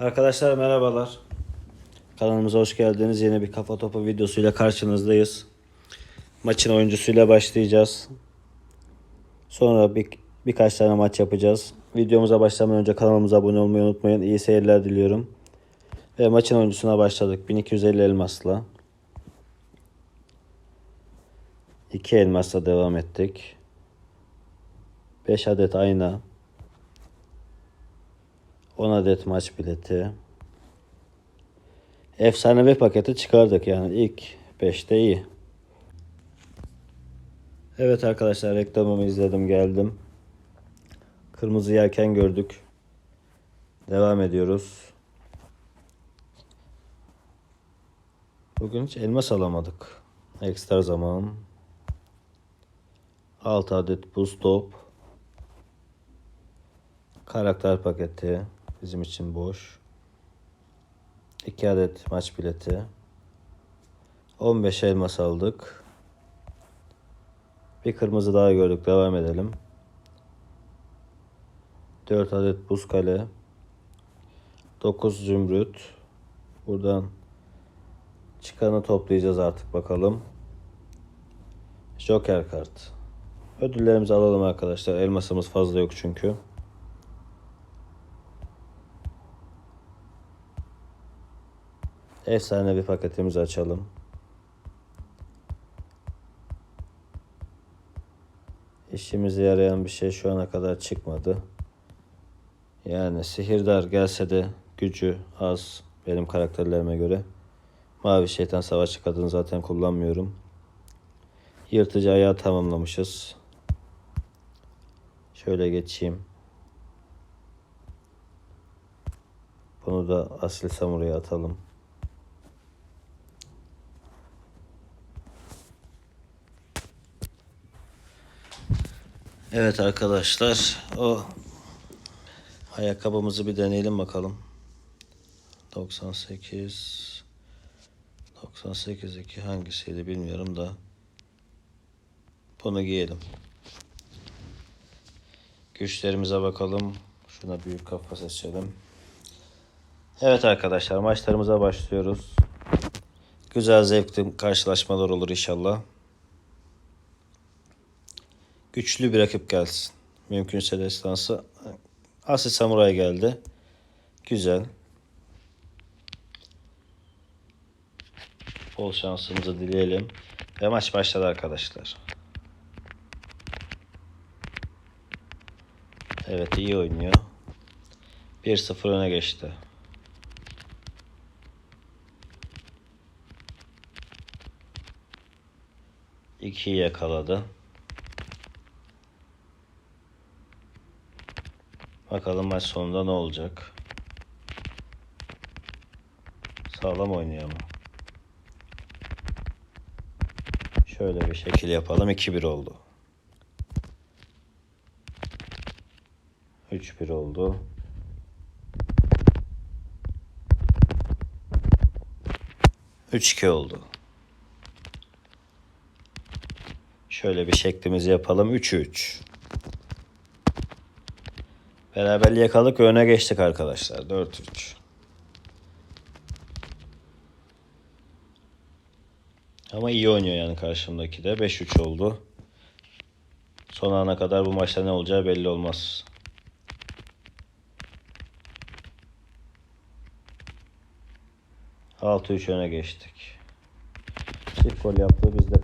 Arkadaşlar merhabalar. Kanalımıza hoş geldiniz. Yeni bir kafa topu videosuyla karşınızdayız. Maçın oyuncusuyla başlayacağız. Sonra bir, birkaç tane maç yapacağız. Videomuza başlamadan önce kanalımıza abone olmayı unutmayın. İyi seyirler diliyorum. Ve maçın oyuncusuna başladık. 1250 elmasla. 2 elmasla devam ettik. 5 adet ayna. 10 adet maç bileti. Efsanevi paketi çıkardık yani ilk 5'te iyi. Evet arkadaşlar reklamımı izledim geldim. Kırmızı yelken gördük. Devam ediyoruz. Bugün hiç elmas alamadık. Ekstra zaman. 6 adet buz top. Karakter paketi bizim için boş. 2 adet maç bileti. 15 elmas aldık. Bir kırmızı daha gördük. Devam edelim. 4 adet buz kale. 9 zümrüt. Buradan çıkanı toplayacağız artık bakalım. Joker kart. Ödüllerimizi alalım arkadaşlar. Elmasımız fazla yok çünkü. Efsane bir paketimizi açalım. İşimize yarayan bir şey şu ana kadar çıkmadı. Yani sihirdar gelse de gücü az benim karakterlerime göre. Mavi şeytan savaşçı kadını zaten kullanmıyorum. Yırtıcı ayağı tamamlamışız. Şöyle geçeyim. Bunu da asil samuraya atalım. Evet arkadaşlar o ayakkabımızı bir deneyelim bakalım. 98 98 2 hangisiydi bilmiyorum da bunu giyelim. Güçlerimize bakalım. Şuna büyük kafa seçelim. Evet arkadaşlar maçlarımıza başlıyoruz. Güzel zevkli karşılaşmalar olur inşallah. Güçlü bir rakip gelsin. Mümkünse destansı. Asil Samuray geldi. Güzel. Bol şansımızı dileyelim. Ve maç başladı arkadaşlar. Evet iyi oynuyor. 1-0 öne geçti. İkiyi yakaladı. Bakalım maç sonunda ne olacak. Sağlam oynuyor ama. Şöyle bir şekil yapalım. 2-1 oldu. 3-1 oldu. Üç iki oldu. Şöyle bir şeklimizi yapalım. 3-3. Beraberliği yakaladık ve öne geçtik arkadaşlar. 4-3. Ama iyi oynuyor yani karşımdaki de. 5-3 oldu. Son ana kadar bu maçta ne olacağı belli olmaz. Altı üç öne geçtik. Çift gol yaptı. Biz de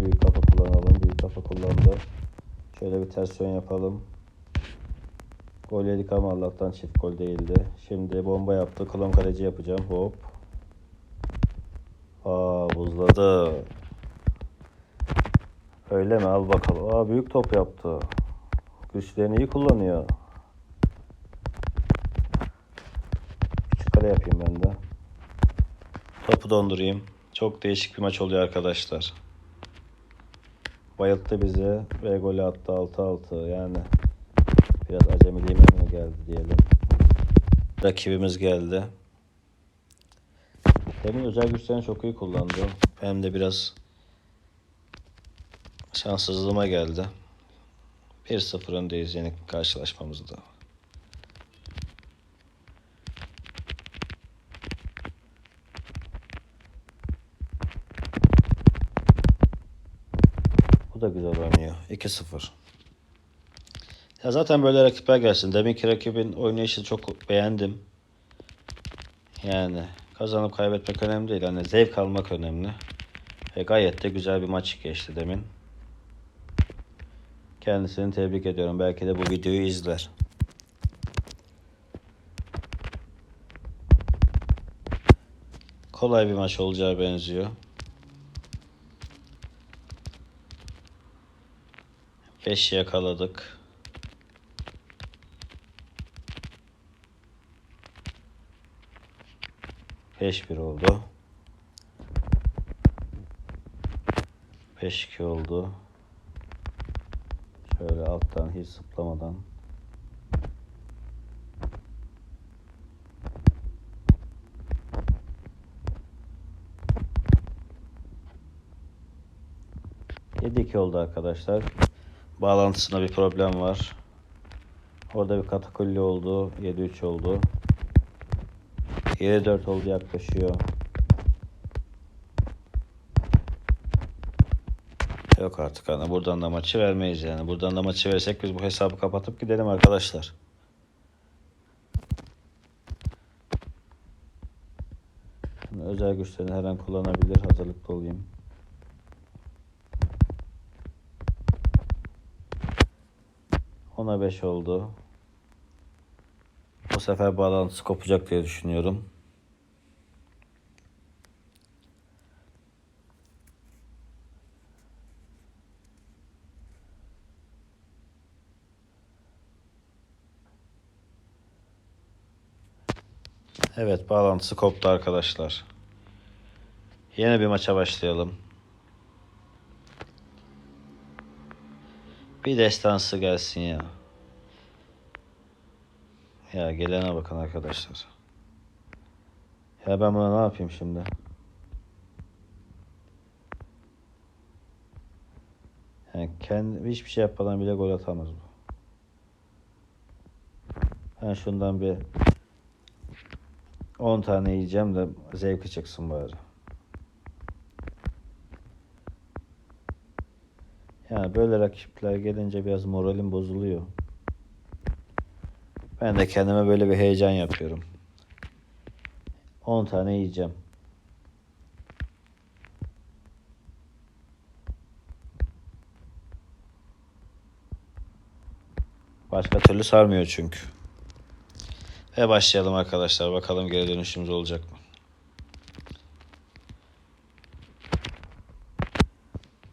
büyük kafa kullanalım. Büyük kafa kullandı. Şöyle bir ters yön yapalım. Gol yedik ama Allah'tan çift gol değildi. Şimdi bomba yaptı. Klon kaleci yapacağım. Hop. Aa buzladı. Öyle mi? Al bakalım. Aa büyük top yaptı. Güçlerini iyi kullanıyor. Küçük kale yapayım ben de. Topu dondurayım. Çok değişik bir maç oluyor arkadaşlar. Bayılttı bizi ve golü attı 6-6 yani. Biraz acemiliğime mi geldi diyelim. Rakibimiz geldi. Demin özel güçlerini çok iyi kullandı. Benim de biraz şanssızlığıma geldi. 1-0 öndeyiz yeni karşılaşmamızda. Bu da güzel oynuyor. 2-0. Ya zaten böyle rakipler gelsin. Deminki rakibin oynayışını çok beğendim. Yani kazanıp kaybetmek önemli değil. Hani zevk almak önemli. Ve gayet de güzel bir maç geçti demin. Kendisini tebrik ediyorum. Belki de bu videoyu izler. Kolay bir maç olacağı benziyor. 5 yakaladık. Beş bir oldu. Beş iki oldu. Şöyle alttan hiç zıplamadan. Yedi oldu arkadaşlar. Bağlantısında bir problem var. Orada bir katakulli oldu. 7-3 oldu. 7-4 oldu yaklaşıyor. Yok artık hani buradan da maçı vermeyiz yani. Buradan da maçı versek biz bu hesabı kapatıp gidelim arkadaşlar. Özel güçlerini her an kullanabilir. Hazırlıklı olayım. Ona 5 oldu. Bu sefer bağlantısı kopacak diye düşünüyorum. Evet bağlantısı koptu arkadaşlar. Yeni bir maça başlayalım. Bir destansı gelsin ya. Ya gelene bakın arkadaşlar. Ya ben buna ne yapayım şimdi? Yani kendi hiçbir şey yapmadan bile gol atamaz bu. Ben şundan bir 10 tane yiyeceğim de zevki çıksın bari. Yani böyle rakipler gelince biraz moralim bozuluyor. Ben de kendime böyle bir heyecan yapıyorum. 10 tane yiyeceğim. Başka türlü sarmıyor çünkü. Ve başlayalım arkadaşlar. Bakalım geri dönüşümüz olacak mı?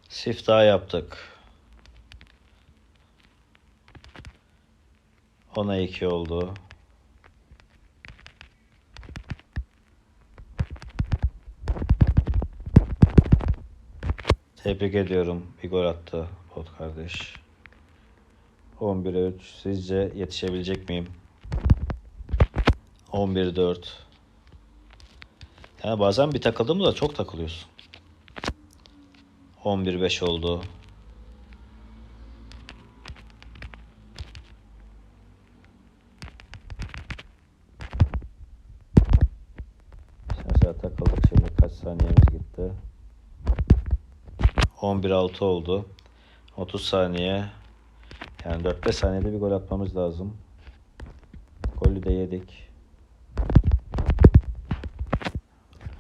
Siftah yaptık. Ona 2 oldu. Tebrik ediyorum. Bir gol attı Pot kardeş. 11'e 3. Sizce yetişebilecek miyim? 11 4. Yani bazen bir takıldın mı da çok takılıyorsun. 11 5 oldu. Saniyemiz gitti? 11 6 oldu. 30 saniye. Yani 4-5 saniyede bir gol atmamız lazım. Golü de yedik.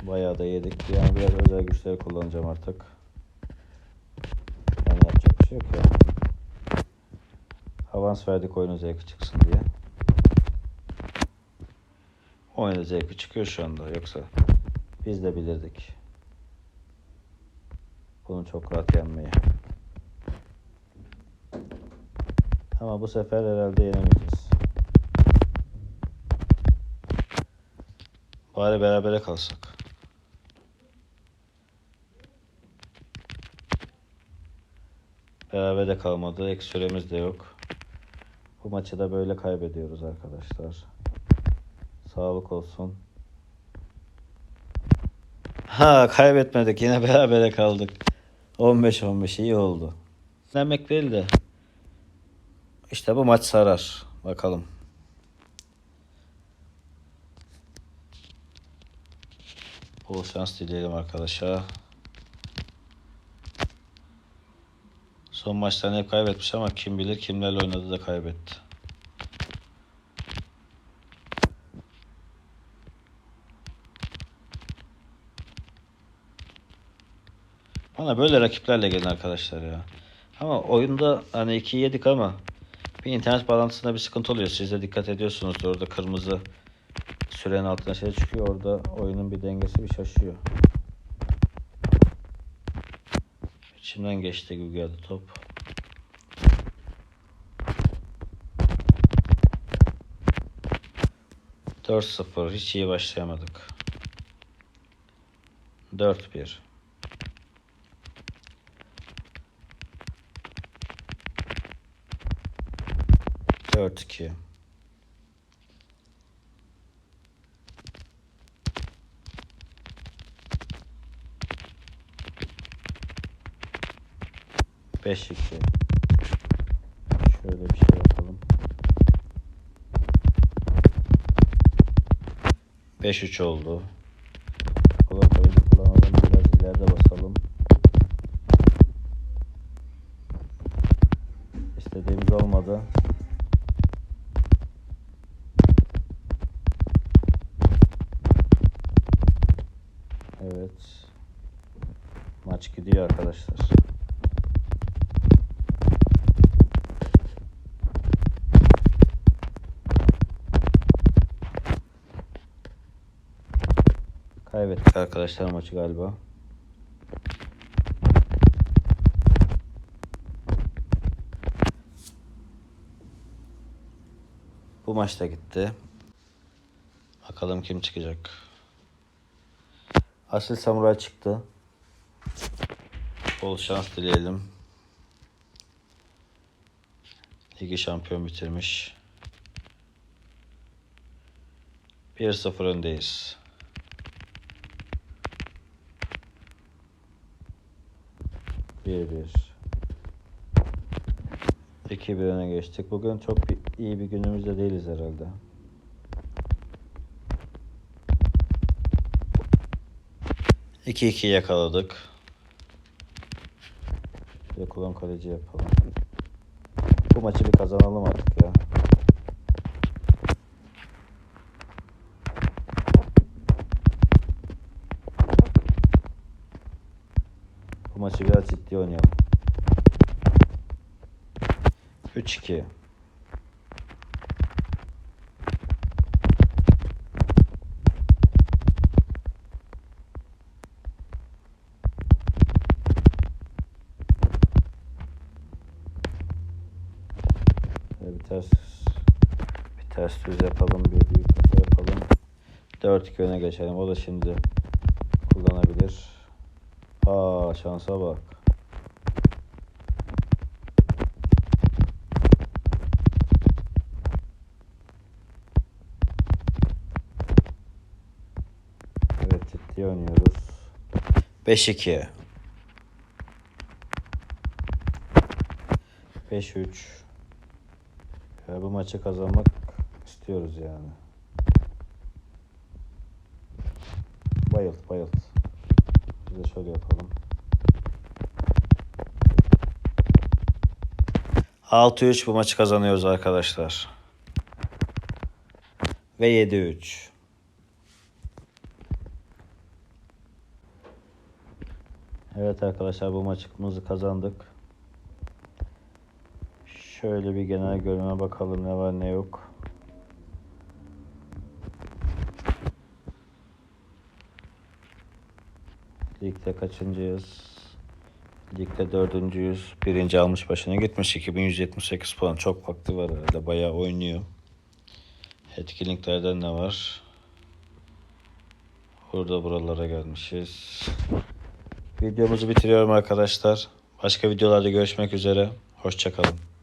Bayağı da yedik. Yani biraz özel güçleri kullanacağım artık. Yani yapacak bir şey yok ya. Avans verdik oyunun zevki çıksın diye. Oyunun zevki çıkıyor şu anda. Yoksa biz de bilirdik. Bunu çok rahat yenmeyi. Ama bu sefer herhalde yenemeyeceğiz. Bari berabere kalsak. Berabere kalmadı. Ek de yok. Bu maçı da böyle kaybediyoruz arkadaşlar. Sağlık olsun. Ha kaybetmedik. Yine berabere kaldık. 15-15 iyi oldu. Demek değil de. İşte bu maç sarar. Bakalım. Bol şans dileyelim arkadaşa. Son maçlarını hep kaybetmiş ama kim bilir kimlerle oynadı da kaybetti. Bana böyle rakiplerle gelin arkadaşlar ya. Ama oyunda hani 2 yedik ama bir internet bağlantısında bir sıkıntı oluyor. Siz de dikkat ediyorsunuz. Orada kırmızı sürenin altına şey çıkıyor. Orada oyunun bir dengesi bir şaşıyor. İçimden geçti gibi geldi top. Dört sıfır. Hiç iyi başlayamadık. Dört bir. Dört iki. Beş iki. Şöyle bir şey yapalım. Beş üç oldu. Kolay kullanalım. Biraz ileride basalım. İstediğimiz olmadı. Evet. Maç gidiyor arkadaşlar. Kaybettik arkadaşlar maçı galiba. Bu maçta gitti. Bakalım kim çıkacak. Asil Samuray çıktı. Bol şans dileyelim. Ligi şampiyon bitirmiş. 1-0 öndeyiz. Bir bir. İki bir öne geçtik. Bugün çok iyi bir günümüzde değiliz herhalde. İki iki yakaladık. Bir de kulon kaleci yapalım. Bu maçı bir kazanalım artık ya. Bu maçı biraz ciddi oynayalım. 3-2. Düz yapalım, bir büyük kafa yapalım. 4-2 öne geçelim. O da şimdi kullanabilir. Aa şansa bak. Evet ciddi oynuyoruz. 5-2. 5-3. Ya bu maçı kazanmak istiyoruz yani. Bayılt bayılt. Biz de şöyle yapalım. 6-3 bu maçı kazanıyoruz arkadaşlar. Ve 7-3. Evet arkadaşlar bu maçımızı kazandık. Şöyle bir genel görüne bakalım ne var ne yok. Ligde kaçıncıyız? Ligde dördüncüyüz. Birinci almış başına gitmiş. 2178 puan. Çok vakti var herhalde. Bayağı oynuyor. Etkinliklerden ne var? Burada buralara gelmişiz. Videomuzu bitiriyorum arkadaşlar. Başka videolarda görüşmek üzere. Hoşçakalın.